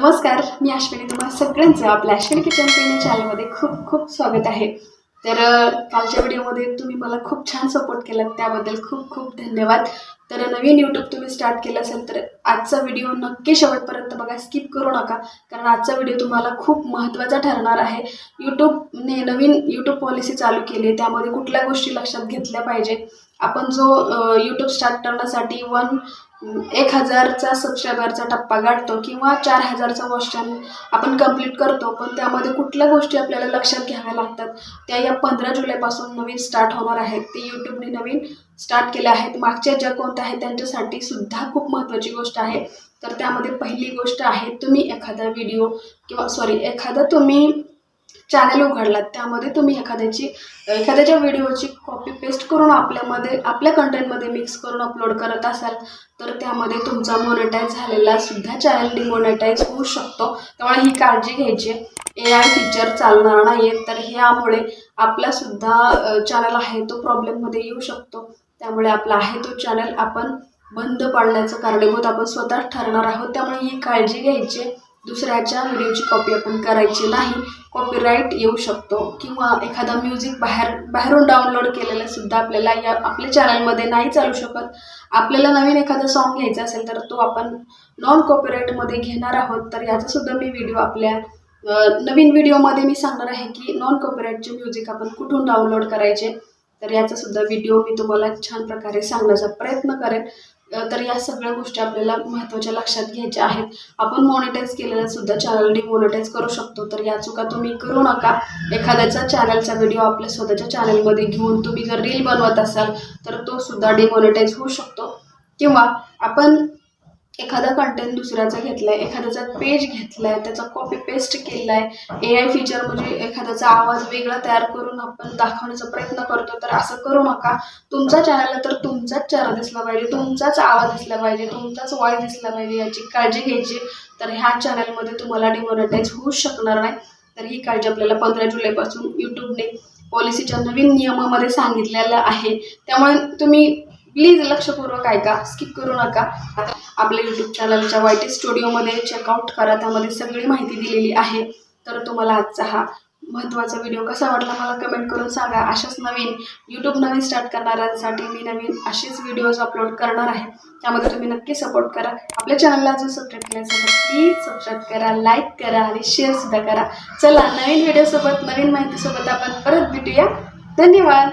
नमस्कार मी अश्विनी तुम्हाला सगळ्यांचं आपल्या अश्विनी किचन पेनी चॅनलमध्ये खूप खूप स्वागत आहे. तर कालच्या व्हिडिओमध्ये तुम्ही मला खूप छान सपोर्ट केला त्याबद्दल खूप खूप धन्यवाद. तर नवीन यूट्यूब तुम्ही स्टार्ट केलं असेल तर आजचा व्हिडिओ नक्की शेवटपर्यंत बघा स्किप करू नका. कारण आजचा व्हिडिओ तुम्हाला खूप महत्त्वाचा ठरणार आहे. यूट्यूबने नवीन यूट्यूब पॉलिसी चालू केली आहे त्यामध्ये कुठल्या गोष्टी लक्षात घेतल्या पाहिजे? आपण जो यूट्यूब स्टार्ट करण्यासाठी वन एक हजारचा सबस्क्रायबरचा टप्पा गाठतो किंवा चार हजारचा वॉच आपण कंप्लीट करतो पण त्यामध्ये कुठल्या गोष्टी आपल्याला लक्षात घ्याव्या लागतात? त्या या पंधरा जुलैपासून नवीन स्टार्ट होणार आहेत. ते यूट्यूबने नवीन स्टार्ट केल्या आहेत. मागच्या ज्या कोणत्या आहेत त्यांच्यासाठी सुद्धा खूप महत्त्वाची गोष्ट आहे. तर त्यामध्ये पहिली गोष्ट आहे तुम्ही एखादा व्हिडिओ किंवा सॉरी एखादा तुम्ही चॅनल उघडलात त्यामध्ये तुम्ही एखाद्याची एखाद्याच्या व्हिडिओची कॉपी पेस्ट करून आपल्यामध्ये आपल्या कंटेंटमध्ये मिक्स करून अपलोड करत असाल तर त्यामध्ये तुमचा मोनेटाईज झालेला सुद्धा चॅनल डिमोनेटाईज होऊ शकतो. त्यामुळे ही काळजी घ्यायची. ए आय फीचर चालणार नाही तर ह्यामुळे आपलासुद्धा चॅनल आहे तो प्रॉब्लेममध्ये येऊ शकतो. त्यामुळे आपला आहे तो चॅनल आपण बंद पाडण्याचं कारणीभूत आपण स्वतः ठरणार आहोत त्यामुळे ही काळजी घ्यायची. दुसऱ्याच्या व्हिडिओची कॉपी आपण करायची नाही कॉपीराईट येऊ शकतो. किंवा एखादा म्युझिक बाहेर बाहेरून डाउनलोड केलेलं सुद्धा आपल्याला या आपल्या चॅनलमध्ये नाही चालू शकत. आपल्याला नवीन एखादा सॉन्ग घ्यायचा असेल तर तो आपण नॉन कॉपीराईटमध्ये घेणार आहोत. तर याचासुद्धा मी व्हिडिओ आपल्या नवीन व्हिडिओमध्ये मी सांगणार आहे की नॉन कॉपीराईटचे म्युझिक आपण कुठून डाउनलोड करायचे. तर याचासुद्धा व्हिडिओ मी तुम्हाला छान प्रकारे सांगण्याचा प्रयत्न करेन. तर या सगळ्या गोष्टी आपल्याला महत्त्वाच्या लक्षात घ्यायच्या आहेत. आपण मॉनिटाईज केलेला सुद्धा चॅनल डिमॉनिटाईज करू शकतो. तर या चुका तुम्ही करू नका. एखाद्याचा चॅनलचा व्हिडिओ आपल्या स्वतःच्या चॅनलमध्ये घेऊन तुम्ही जर रील बनवत असाल तर तो सुद्धा डिमॉनिटाईज होऊ शकतो. किंवा आपण एखादा कंटेंट दुसऱ्याचा घेतलाय एखाद्याचा पेज घेतलाय त्याचा कॉपी पेस्ट केलाय ए आय फीचर म्हणजे एखाद्याचा आवाज वेगळा तयार करून आपण दाखवण्याचा प्रयत्न करतो तर असं करू नका. तुमचा चॅनलला तर तुमचाच चेहरा दिसला पाहिजे तुमचाच आवाज दिसला पाहिजे तुमचाच वॉइस दिसला पाहिजे याची काळजी घ्यायची. तर ह्या चॅनलमध्ये तुम्हाला डिमॉनिटाईज होऊ शकणार नाही. तर ही काळजी आपल्याला पंधरा जुलैपासून यूट्यूबने पॉलिसीच्या नवीन नियमामध्ये सांगितलेलं आहे. त्यामुळे तुम्ही प्लीज लक्षपूर्वक ऐका. स्किप करू नका. आपल्या यूट्यूब चॅनलच्या वाय टी स्टुडिओमध्ये चेकआउट करा. त्यामध्ये सगळी माहिती दिलेली आहे. तर तुम्हाला आजचा हा महत्त्वाचा व्हिडिओ कसा वाटला मला कमेंट करून सांगा. अशाच नवीन यूट्यूब नवीन स्टार्ट करणाऱ्यांसाठी मी नवीन असेच व्हिडिओज अपलोड करणार आहे. त्यामध्ये तुम्ही नक्की सपोर्ट करा. आपल्या चॅनलला अजून सबस्क्राईब केलं असेल तर प्लीज सबस्क्राईब करा लाईक करा आणि शेअरसुद्धा करा. चला नवीन व्हिडिओसोबत नवीन माहितीसोबत आपण परत भेटूया. धन्यवाद!